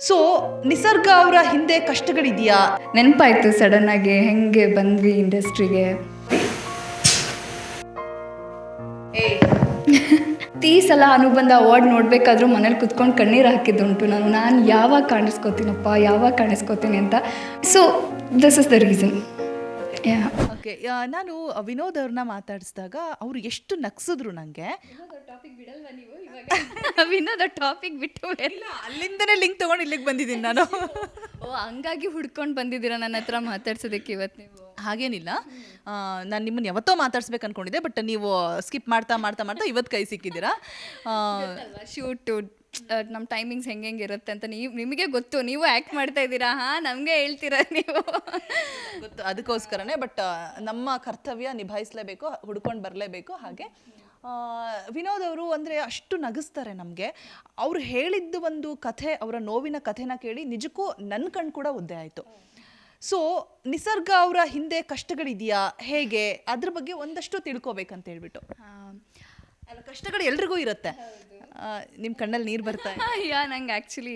So ನಿಸರ್ಗ ಅವರ ಹಿಂದೆ ಕಷ್ಟಗಳಿದೆಯಾ? ನೆನಪಾಯ್ತು ಆಗಿ ಹೆಂಗೆ ಬಂದ್ವಿ ಇಂಡಸ್ಟ್ರಿಗೆ. ತೀ ಸಲ ಅನುಬಂಧ ಅವಾರ್ಡ್ ನೋಡಬೇಕಾದ್ರೂ ಮನೇಲಿ ಕುತ್ಕೊಂಡು ಕಣ್ಣೀರು ಹಾಕಿದ್ದುಂಟು ನಾನು. ನಾನು ಯಾವಾಗ ಕಾಣಿಸ್ಕೋತೀನಪ್ಪ ಯಾವಾಗ ಕಾಣಿಸ್ಕೋತೀನಿ ಅಂತ. So this is the reason okay ನಾನು ವಿನೋದ್ ಅವ್ರನ್ನ ಮಾತಾಡಿಸಿದಾಗ ಅವರು ಎಷ್ಟು ನಗ್ಸಿದ್ರು ನನಗೆ ವಿನೋದ ಟಾಪಿಕ್ ಬಿಟ್ಟು ಇಲ್ಲ ಅಲ್ಲಿಂದನೇ ಲಿಂಕ್ ತಗೊಂಡು ಇಲ್ಲಿಗೆ ಬಂದಿದ್ದೀನಿ ನಾನು. ಓ ಹಂಗಾಗಿ ಹುಡ್ಕೊಂಡು ಬಂದಿದ್ದೀರಾ ನನ್ನ ಹತ್ರ ಮಾತಾಡ್ಸೋದಕ್ಕೆ ಇವತ್ತು ನೀವು? ಹಾಗೇನಿಲ್ಲ. ನಾನು ನಿಮ್ಮನ್ನು ಯಾವತ್ತೋ ಮಾತಾಡ್ಸ್ಬೇಕು ಅನ್ಕೊಂಡಿದ್ದೆ ಬಟ್ ನೀವು ಸ್ಕಿಪ್ ಮಾಡ್ತಾ ಮಾಡ್ತಾ ಮಾಡ್ತಾ ಇವತ್ತು ಕೈ ಸಿಕ್ಕಿದ್ದೀರಾ? ಶೂಟ್ ಶೂಟು ನಮ್ಮ ಟೈಮಿಂಗ್ಸ್ ಹೆಂಗೆ ಹೆಂಗೆ ಇರುತ್ತೆ ಅಂತ ನೀವು ನಿಮಗೆ ಗೊತ್ತು ನೀವು ಆ್ಯಕ್ಟ್ ಮಾಡ್ತಾ ಇದ್ದೀರಾ? ಹಾಂ ನಮಗೆ ಹೇಳ್ತೀರಾ ನೀವು? ಗೊತ್ತು ಅದಕ್ಕೋಸ್ಕರನೇ ಬಟ್ ನಮ್ಮ ಕರ್ತವ್ಯ ನಿಭಾಯಿಸಲೇಬೇಕು ಹುಡ್ಕೊಂಡು ಬರಲೇಬೇಕು ಹಾಗೆ. ಆ, ವಿನೋದ್ ಅವರು ಅಂದರೆ ಅಷ್ಟು ನಗಿಸ್ತಾರೆ ನಮಗೆ. ಅವ್ರು ಹೇಳಿದ್ದು ಒಂದು ಕಥೆ ಅವರ ನೋವಿನ ಕಥೆನ ಕೇಳಿ ನಿಜಕ್ಕೂ ನನ್ನ ಕಣ್ಣು ಕೂಡ ಒದ್ದೆ ಆಯಿತು. ಸೊ ನಿಸರ್ಗ ಅವರ ಹಿಂದೆ ಕಷ್ಟಗಳಿದೆಯಾ? ಹೇಗೆ? ಅದ್ರ ಬಗ್ಗೆ ಒಂದಷ್ಟು ತಿಳ್ಕೊಬೇಕಂತ ಹೇಳ್ಬಿಟ್ಟು. ಅಲ್ಲ, ಕಷ್ಟಗಳು ಎಲ್ರಿಗೂ ಇರುತ್ತೆ. ನಿಮ್ಮ ಕಣ್ಣಲ್ಲಿ ನೀರು ಬರ್ತಾ ಇದೆ. ಯಾ, ನಂಗೆ ಆ್ಯಕ್ಚುಲಿ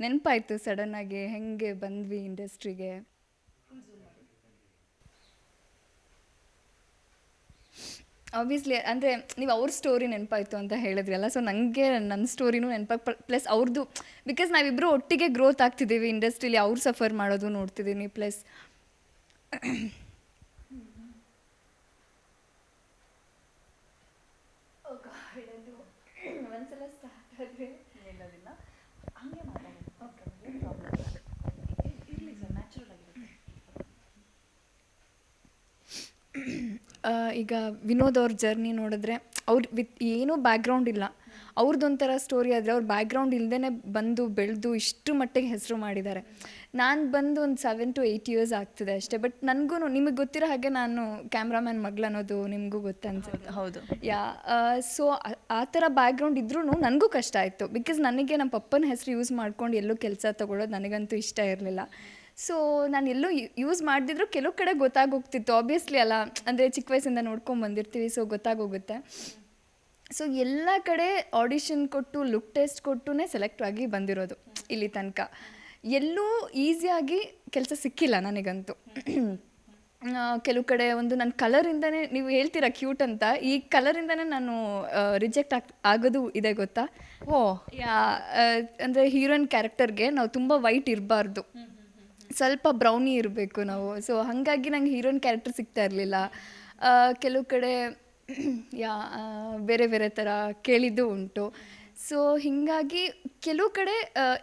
ನೆನಪಾಯ್ತು ಸಡನ್ನಾಗಿ ಹೆಂಗೆ ಬಂದ್ವಿ ಇಂಡಸ್ಟ್ರಿಗೆ ಆಬ್ವಿಯಸ್ಲಿ ಅಂದರೆ ನೀವು ಅವ್ರ ಸ್ಟೋರಿ ನೆನಪಾಯ್ತು ಅಂತ ಹೇಳಿದ್ರಲ್ಲ ಸೊ ನನಗೆ ನನ್ನ ಸ್ಟೋರಿನೂ ನೆನಪಾಗಿ ಪ್ಲಸ್ ಅವ್ರದ್ದು ಬಿಕಾಸ್ ನಾವಿಬ್ಬರು ಒಟ್ಟಿಗೆ ಗ್ರೋತ್ ಆಗ್ತಿದ್ದೀವಿ ಇಂಡಸ್ಟ್ರೀಲಿ ಅವ್ರು ಸಫರ್ ಮಾಡೋದು ನೋಡ್ತಿದ್ದೀನಿ ಪ್ಲಸ್ 항해 맞아보세요. ಈಗ ವಿನೋದ್ ಅವ್ರ ಜರ್ನಿ ನೋಡಿದ್ರೆ ಅವ್ರು ವಿತ್ ಏನೂ ಬ್ಯಾಕ್ಗ್ರೌಂಡ್ ಇಲ್ಲ. ಅವ್ರದ್ದೊಂಥರ ಸ್ಟೋರಿ ಆದರೆ ಅವ್ರ ಬ್ಯಾಕ್ಗ್ರೌಂಡ್ ಇಲ್ಲದೇ ಬಂದು ಬೆಳೆದು ಇಷ್ಟು ಮಟ್ಟಿಗೆ ಹೆಸರು ಮಾಡಿದ್ದಾರೆ. ನಾನು ಬಂದು ಒಂದು ಸೆವೆನ್ ಟು ಏಯ್ಟ್ ಇಯರ್ಸ್ ಆಗ್ತಿದೆ ಅಷ್ಟೇ ಬಟ್ ನನಗೂ ನಿಮಗೆ ಗೊತ್ತಿರೋ ಹಾಗೆ ನಾನು ಕ್ಯಾಮ್ರಾಮ್ಯಾನ್ ಮಗಳು ಅನ್ನೋದು ನಿಮಗೂ ಗೊತ್ತನ್ಸುತ್ತೆ. ಹೌದು ಯಾ ಸೊ ಆ ಥರ ಬ್ಯಾಕ್ಗ್ರೌಂಡ್ ಇದ್ರೂ ನನಗೂ ಕಷ್ಟ ಆಯಿತು ಬಿಕಾಸ್ ನನಗೆ ನಮ್ಮ ಪಪ್ಪನ ಹೆಸರು ಯೂಸ್ ಮಾಡ್ಕೊಂಡು ಎಲ್ಲೂ ಕೆಲಸ ತೊಗೊಳೋದು ನನಗಂತೂ ಇಷ್ಟ ಇರಲಿಲ್ಲ. ಸೊ ನಾನು ಎಲ್ಲೂ ಯೂಸ್ ಮಾಡದಿದ್ರು ಕೆಲವು ಕಡೆ ಗೊತ್ತಾಗೋಗ್ತಿತ್ತು. ಆಬ್ವಿಯಸ್ಲಿ ಅಲ್ಲ ಅಂದರೆ ಚಿಕ್ಕ ವಯಸ್ಸಿಂದ ನೋಡ್ಕೊಂಡು ಬಂದಿರ್ತೀವಿ ಸೊ ಗೊತ್ತಾಗೋಗುತ್ತೆ. ಸೊ ಎಲ್ಲ ಕಡೆ ಆಡಿಷನ್ ಕೊಟ್ಟು ಲುಕ್ ಟೆಸ್ಟ್ ಕೊಟ್ಟು ಸೆಲೆಕ್ಟ್ ಆಗಿ ಬಂದಿರೋದು ಇಲ್ಲಿ ತನಕ. ಎಲ್ಲೂ ಈಸಿಯಾಗಿ ಕೆಲಸ ಸಿಕ್ಕಿಲ್ಲ ನನಗಂತೂ. ಕೆಲವು ಕಡೆ ಒಂದು ನನ್ನ ಕಲರಿಂದನೇ ನೀವು ಹೇಳ್ತೀರಾ ಕ್ಯೂಟ್ ಅಂತ ಈ ಕಲರಿಂದನೇ ನಾನು ರಿಜೆಕ್ಟ್ ಆಗ್ ಆಗೋದು ಇದೆ ಗೊತ್ತಾ? ಓ. ಯಾ ಅಂದರೆ ಹೀರೋಯಿನ್ ಕ್ಯಾರೆಕ್ಟರ್ಗೆ ನಾವು ತುಂಬ ವೈಟ್ ಇರಬಾರ್ದು. ಸ್ವಲ್ಪ ಬ್ರೌನಿ ಇರಬೇಕು ನಾವು. ಸೊ ಹಾಗಾಗಿ ನಂಗೆ ಹೀರೋನ್ ಕ್ಯಾರೆಕ್ಟರ್ ಸಿಗ್ತಾ ಇರಲಿಲ್ಲ. ಕೆಲವು ಕಡೆ ಯಾ ಬೇರೆ ಬೇರೆ ಥರ ಕೇಳಿದ್ದು ಉಂಟು. ಸೊ ಹೀಗಾಗಿ ಕೆಲವು ಕಡೆ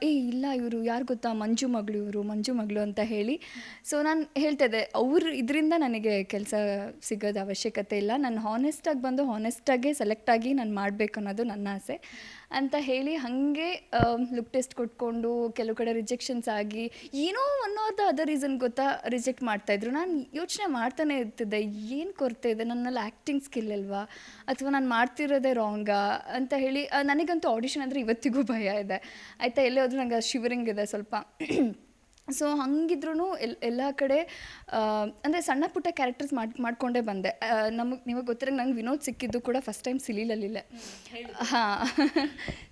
ಏ, ಇಲ್ಲ ಇವರು, ಯಾರು ಗೊತ್ತಾ? ಮಂಜು ಮಗಳು ಇವರು, ಮಂಜು ಮಗಳು ಅಂತ ಹೇಳಿ. ಸೊ ನಾನು ಹೇಳ್ತಾ ಇದ್ದೆ, ಅವ್ರ ಇದರಿಂದ ನನಗೆ ಕೆಲಸ ಸಿಗೋದು ಅವಶ್ಯಕತೆ ಇಲ್ಲ. ನಾನು ಹಾನೆಸ್ಟಾಗಿ ಬಂದು ಹಾನೆಸ್ಟಾಗೆ ಸೆಲೆಕ್ಟಾಗಿ ನಾನು ಮಾಡಬೇಕು ಅನ್ನೋದು ನನ್ನ ಆಸೆ. ಅಂತ ಹೇಳಿ ಹಾಗೆ ಲುಕ್ ಟೆಸ್ಟ್ ಕೊಟ್ಕೊಂಡು ಕೆಲವು ಕಡೆ ರಿಜೆಕ್ಷನ್ಸ್ ಆಗಿ ಏನೋ ಅನ್ನೋದು ಅದರ್ ರೀಸನ್ ಗೊತ್ತಾ ರಿಜೆಕ್ಟ್ ಮಾಡ್ತಾಯಿದ್ರು ನಾನು ಯೋಚನೆ ಮಾಡ್ತಾನೆ ಇರ್ತಿದ್ದೆ, ಏನು ಕೊರತೆ ಇದೆ? ನನ್ನಲ್ಲಿ ಆ್ಯಕ್ಟಿಂಗ್ ಸ್ಕಿಲ್ ಅಲ್ವಾ? ಅಥವಾ ನಾನು ಮಾಡ್ತಿರೋದೇ ರಾಂಗಾ ಅಂತ ಹೇಳಿ ನನಗಂತೂ ಆಡಿಷನ್ ಅಂದರೆ ಇವತ್ತಿಗೂ ಭಯ ಇದೆ. ಆಯಿತಾ ಎಲ್ಲೇ ಹೋದ್ರೂ ನಂಗೆ ಶಿವರಿಂಗ್ ಇದೆ ಸ್ವಲ್ಪ. ಸೊ ಹಂಗಿದ್ರೂ ಎಲ್ ಎಲ್ಲ ಕಡೆ ಅಂದರೆ ಸಣ್ಣ ಪುಟ್ಟ ಕ್ಯಾರೆಕ್ಟರ್ಸ್ ಮಾಡಿ ಮಾಡಿಕೊಂಡೇ ಬಂದೆ. ನಮಗೆ ನಿಮಗೆ ಗೊತ್ತಿರೋ ನಂಗೆ ವಿನೋದ್ ಸಿಕ್ಕಿದ್ದು ಕೂಡ ಫಸ್ಟ್ ಟೈಮ್ ಸಿಲೀಲಲ್ಲಿಲ್ಲ. ಹಾಂ.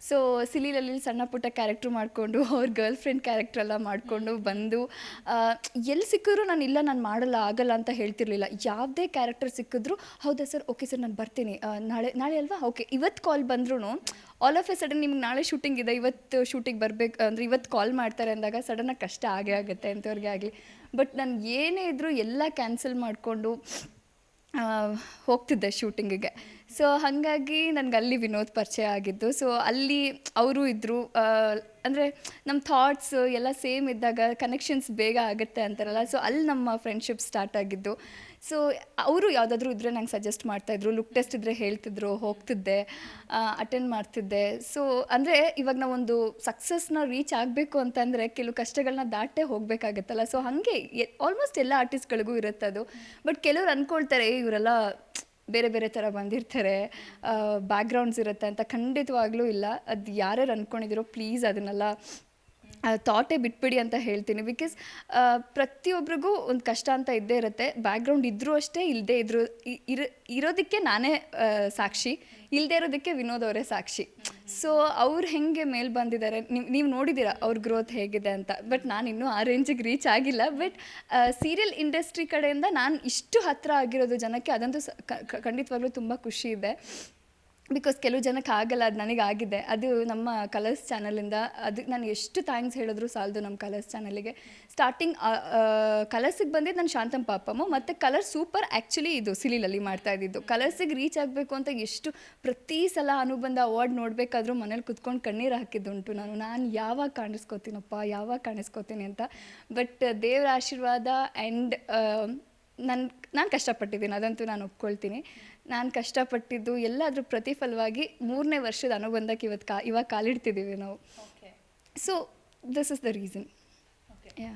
ಸೊ ಸಿಲೀಲಲ್ಲಿ ಸಣ್ಣ ಪುಟ್ಟ ಕ್ಯಾರೆಕ್ಟ್ರ್ ಮಾಡಿಕೊಂಡು ಅವ್ರ ಗರ್ಲ್ ಫ್ರೆಂಡ್ ಕ್ಯಾರೆಕ್ಟರ್ ಎಲ್ಲ ಮಾಡಿಕೊಂಡು ಬಂದು ಎಲ್ಲಿ ಸಿಕ್ಕಿದ್ರು ನಾನು ಇಲ್ಲ ನಾನು ಮಾಡಲ್ಲ ಆಗಲ್ಲ ಅಂತ ಹೇಳ್ತಿರ್ಲಿಲ್ಲ. ಯಾವುದೇ ಕ್ಯಾರೆಕ್ಟರ್ ಸಿಕ್ಕಿದ್ರು ಹೌದಾ ಸರ್? ಓಕೆ ಸರ್ ನಾನು ಬರ್ತೀನಿ. ನಾಳೆ ನಾಳೆ ಅಲ್ವಾ? ಓಕೆ ಇವತ್ತು ಕಾಲ್ ಬಂದ್ರೂ ಆಲ್ ಆಫ್ ಎ ಸಡನ್ ನಿಮ್ಗೆ ನಾಳೆ ಶೂಟಿಂಗ್ ಇದೆ, ಇವತ್ತು ಶೂಟಿಂಗ್ ಬರಬೇಕು, ಅಂದರೆ ಇವತ್ತು ಕಾಲ್ ಮಾಡ್ತಾರೆ ಅಂದಾಗ ಸಡನ್ನಾಗಿ ಕಷ್ಟ ಆಗೇ ಆಗುತ್ತೆ ಅಂಥವ್ರಿಗೆ ಆಗಲಿ. ಬಟ್ ನಾನು ಏನೇ ಇದ್ದರೂ ಎಲ್ಲ ಕ್ಯಾನ್ಸಲ್ ಮಾಡಿಕೊಂಡು ಹೋಗ್ತಿದ್ದೆ ಶೂಟಿಂಗಿಗೆ ಸೊ ಹಾಗಾಗಿ ನನಗೆ ಅಲ್ಲಿ ವಿನೋದ್ ಪರಿಚಯ ಆಗಿದ್ದು. ಸೊ ಅಲ್ಲಿ ಅವರು ಇದ್ದರು ಅಂದರೆ ನಮ್ಮ ಥಾಟ್ಸ್ ಎಲ್ಲ ಸೇಮ್ ಇದ್ದಾಗ ಕನೆಕ್ಷನ್ಸ್ ಬೇಗ ಆಗುತ್ತೆ ಅಂತಾರಲ್ಲ. ಸೊ ಅಲ್ಲಿ ನಮ್ಮ ಫ್ರೆಂಡ್ಶಿಪ್ ಸ್ಟಾರ್ಟ್ ಆಗಿದ್ದು. ಸೊ ಅವರು ಯಾವುದಾದ್ರೂ ಇದ್ದರೆ ನಂಗೆ ಸಜೆಸ್ಟ್ ಮಾಡ್ತಾಯಿದ್ರು ಲುಕ್ ಟೆಸ್ಟ್ ಇದ್ದರೆ ಹೇಳ್ತಿದ್ರು ಹೋಗ್ತಿದ್ದೆ ಅಟೆಂಡ್ ಮಾಡ್ತಿದ್ದೆ. ಸೊ ಅಂದರೆ ಇವಾಗ ನಾವೊಂದು ಸಕ್ಸಸ್ನ ರೀಚ್ ಆಗಬೇಕು ಅಂತಂದರೆ ಕೆಲವು ಕಷ್ಟಗಳನ್ನ ದಾಟೇ ಹೋಗಬೇಕಾಗತ್ತಲ್ಲ. ಸೊ ಹಾಗೆ ಆಲ್ಮೋಸ್ಟ್ ಎಲ್ಲ ಆರ್ಟಿಸ್ಟ್ಗಳಿಗೂ ಇರುತ್ತೆ ಅದು. ಬಟ್ ಕೆಲವ್ರು ಅಂದ್ಕೊಳ್ತಾರೆ "ಏ, ಇವರೆಲ್ಲ ಬೇರೆ ಬೇರೆ ಥರ ಬಂದಿರ್ತಾರೆ ಬ್ಯಾಕ್ಗ್ರೌಂಡ್ಸ್ ಇರುತ್ತೆ ಅಂತ. ಖಂಡಿತವಾಗ್ಲೂ ಇಲ್ಲ. ಅದು ಯಾರ್ಯಾರು ಅಂದ್ಕೊಂಡಿದ್ದೀರೋ ಪ್ಲೀಸ್ ಅದನ್ನೆಲ್ಲ ಥಾಟೇ ಬಿಟ್ಬಿಡಿ ಅಂತ ಹೇಳ್ತೀನಿ. ಬಿಕಾಸ್ ಪ್ರತಿಯೊಬ್ಬರಿಗೂ ಒಂದು ಕಷ್ಟ ಅಂತ ಇದ್ದೇ ಇರುತ್ತೆ. ಬ್ಯಾಕ್ಗ್ರೌಂಡ್ ಇದ್ದರೂ ಅಷ್ಟೇ ಇಲ್ಲದೆ ಇದ್ರು ಇರೋ, ಇರೋದಕ್ಕೆ ನಾನೇ ಸಾಕ್ಷಿ. ಇಲ್ಲದೆ ಇರೋದಕ್ಕೆ ವಿನೋದ್ ಅವರೇ ಸಾಕ್ಷಿ. ಸೊ ಅವ್ರು ಹೆಂಗೆ ಮೇಲ್ ಬಂದಿದ್ದಾರೆ ನೀವು ನೀವು ನೋಡಿದ್ದೀರಾ ಅವ್ರ ಗ್ರೋತ್ ಹೇಗಿದೆ ಅಂತ. ಬಟ್ ನಾನು ಇನ್ನೂ ಆ ರೇಂಜಿಗೆ ರೀಚ್ ಆಗಿಲ್ಲ. ಬಟ್ ಸೀರಿಯಲ್ ಇಂಡಸ್ಟ್ರಿ ಕಡೆಯಿಂದ ನಾನು ಇಷ್ಟು ಹತ್ತಿರ ಆಗಿರೋದು ಜನಕ್ಕೆ ಅದಂತೂ ಖಂಡಿತವಾಗ್ಲೂ ತುಂಬ ಖುಷಿ ಇದೆ. ಬಿಕಾಸ್ ಕೆಲವು ಜನಕ್ಕೆ ಆಗಲ್ಲ, ಅದು ನನಗೆ ಆಗಿದೆ. ಅದು ನಮ್ಮ ಕಲರ್ಸ್ ಚಾನಲಿಂದ ಅದಕ್ಕೆ ನಾನು ಎಷ್ಟು ಥ್ಯಾಂಕ್ಸ್ ಹೇಳಿದ್ರು ಸಾಲದು ನಮ್ಮ ಕಲರ್ಸ್ ಚಾನಲಿಗೆ ಸ್ಟಾರ್ಟಿಂಗ್ ಕಲರ್ಸಿಗೆ ಬಂದಿದ್ದು ನಾನು ಶಾಂತಮ್ ಪಾಪಮ್ಮ, ಮತ್ತು ಕಲರ್ ಸೂಪರ್ ಆ್ಯಕ್ಚುಲಿ ಇದು ಸಿಲಿಲಲ್ಲಿ ಮಾಡ್ತಾ ಇದ್ದಿದ್ದು. ಕಲರ್ಸಿಗೆ ರೀಚ್ ಆಗಬೇಕು ಅಂತ ಎಷ್ಟು ಪ್ರತಿ ಸಲ ಅನುಬಂಧ ಅವಾರ್ಡ್ ನೋಡಬೇಕಾದ್ರೂ ಮನೇಲಿ ಕುತ್ಕೊಂಡು ಕಣ್ಣೀರು ಹಾಕಿದ್ದುಂಟು ನಾನು. ನಾನು ಯಾವಾಗ ಕಾಣಿಸ್ಕೋತೀನಪ್ಪ, ಯಾವಾಗ ಕಾಣಿಸ್ಕೋತೀನಿ ಅಂತ. ಬಟ್ ದೇವರ ಆಶೀರ್ವಾದ ಆ್ಯಂಡ್ ನನ್ನ ನಾನು ಕಷ್ಟಪಟ್ಟಿದ್ದೀನಿ. ಅದಂತೂ ನಾನು ಒಪ್ಕೊಳ್ತೀನಿ. ನಾನು ಕಷ್ಟಪಟ್ಟಿದ್ದು ಎಲ್ಲಾದರೂ ಪ್ರತಿಫಲವಾಗಿ ಮೂರನೇ ವರ್ಷದ ಅನುಬಂಧಕ್ಕೆ ಇವತ್ತು ಕಾ ಇವಾಗ ಕಾಲಿಡ್ತಿದ್ದೀವಿ ನಾವು. So this is the reason yeah